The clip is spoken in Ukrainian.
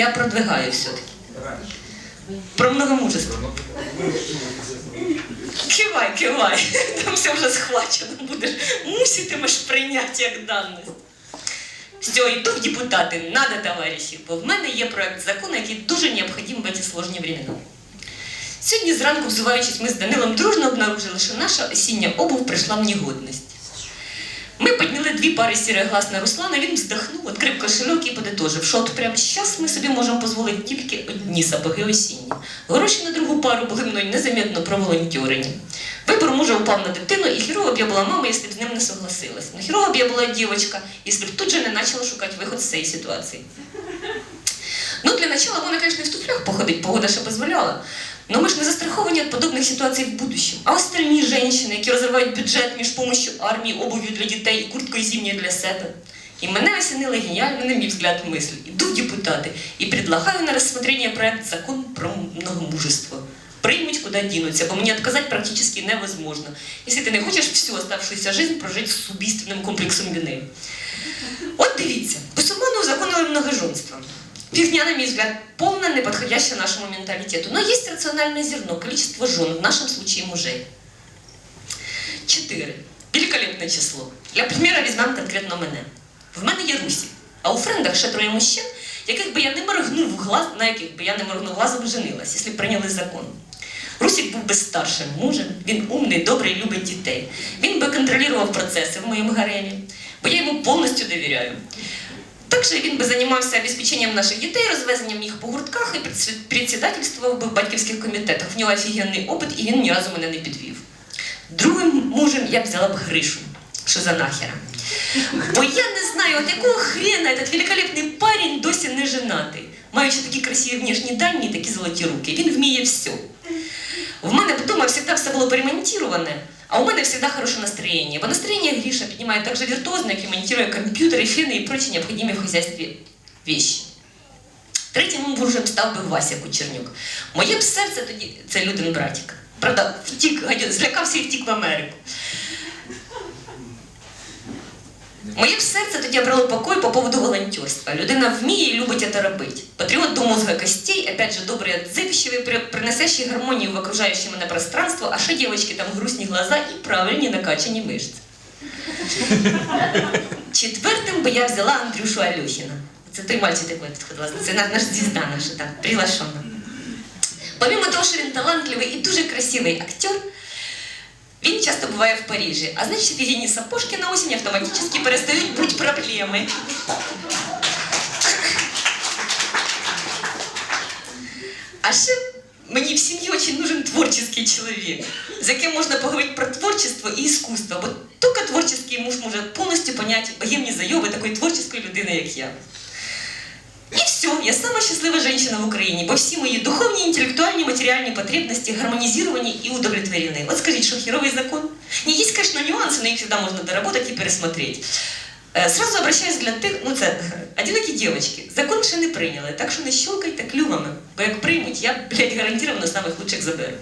я продвигаю все-таки. Про многомужество. Кивай, кивай. Там все вже схвачено. Будеш муситимеш прийняти як даність. Все, йду в депутати. Надо, товариші, бо в мене є проект закону, який дуже необхідний в ці сложні времена. Сьогодні зранку, взуваючись, ми з Данилом дружно обнаружили, що наша осіння обув прийшла в негодність. Ми підняли дві пари сірих глаз на Руслана, він вздохнув, відкрив кошельок і подитожив, що от прямо зараз ми собі можемо дозволити тільки одні сапоги осінні. Гроші на другу пару були мною незамітно проволонтерені. Вибор мужа упав на дитину, і хірова б я була мама, якщо б з ним не согласилась. Ну хірова б я була дівчинка, якщо б тут же не почала шукати виход з цієї ситуації. Ну, для начала вона, конечно, і в туфлях походить, погода ще дозволяла. Но ми ж не застраховані від подобних ситуацій в будущем. А остальні жінки, які розривають бюджет між помощью армії, обув'ю для дітей і курткою зимньою для себе. І мене осінила геніальна, на мій взгляд, мисль. Іду в депутати і предлагаю на рассмотрение проект закон про многомужество. Приймуть, куди дінуться, бо мені відказати практично невозможно, якщо ти не хочеш всю оставшуюся жизнь прожити з убійственним комплексом вини. От дивіться, мусульмани узаконили многоженство. Фигня, на мой взгляд, полно не подходящая нашему менталитету. Но есть рациональное зерно, количество жен, в нашем случае мужей. Четыре. Великолепне число. Для примера візьмемо конкретно мене. В мене є Русі, а у френдах ще троє мужчин, яких би я не моргнув глаз, на яких би я не моргнув глазом женилась, якщо б прийняли закон. Русік був би старшим мужем, він умний, добрий, любить дітей. Він би контролював процеси в моєму гаремі, бо я йому повністю довіряю. Також він би займався обеспеченням наших дітей, розвезенням їх по гуртках і предс- председательствував би в батьківських комітетах. В нього офігенний опит, і він ні разу мене не підвів. Другим мужем я б взяла б Гришу. Що за нахера? Бо я не знаю, от якого хрена этот великолепний парень досі не женатий. Маючи такі красиві внешні дані і такі золоті руки. Він вміє все. В мене вдома завжди все було поремонтироване, а у мене завжди хороше настроєння. Бо настроєння Гріша піднімає так же віртуозно, як і монтує комп'ютери, фіни і прочі необхідні в хозяйстві вещи. Третім мужем став би Вася Кучернюк. Моє б серце тоді це людин братик. Правда, втік, злякався і втік в Америку. Моє б серце тоді обрало покой по поводу волонтерства. Людина вміє і любить це робити. Патріот до мозга костей, опять же, добрий, отзывчивый, приносящий гармонію в окружающее мене пространство, а ще дівчатки там грустні глаза і правильні накачані мишці. Четвертим би я взяла Андрюшу Алюхіна. Це той мальчик, який підходила. Це наш звізда наша, так, приглашена. Помимо того, що він талантливий і дуже красивий актер, він часто буває в Парижі, а значить, офігенні сапожки на осінь автоматично перестають бути проблеми. А ще мені в сім'ї дуже нужен творчий чоловік, з яким можна поговорити про творчество і іскусство, бо тільки творчий муж може повністю поняти богемні зайоби такої творчої людини, як я. І все, я сама щаслива жінка в Україні, бо всі мої духовні, інтелектуальні, матеріальні потребності гармонізовані і удовлетворены. От скажіть, що херовий закон? Не, есть, конечно, нюансы, но их всегда можно доработать и пересмотреть. Е, Сразу обращаюсь для тих, ну це одинокі дівчатки. Закон ще не прийняли, так що не щелкайте клювами, бо як приймуть, я, блядь, гарантировано самих лучших заберу.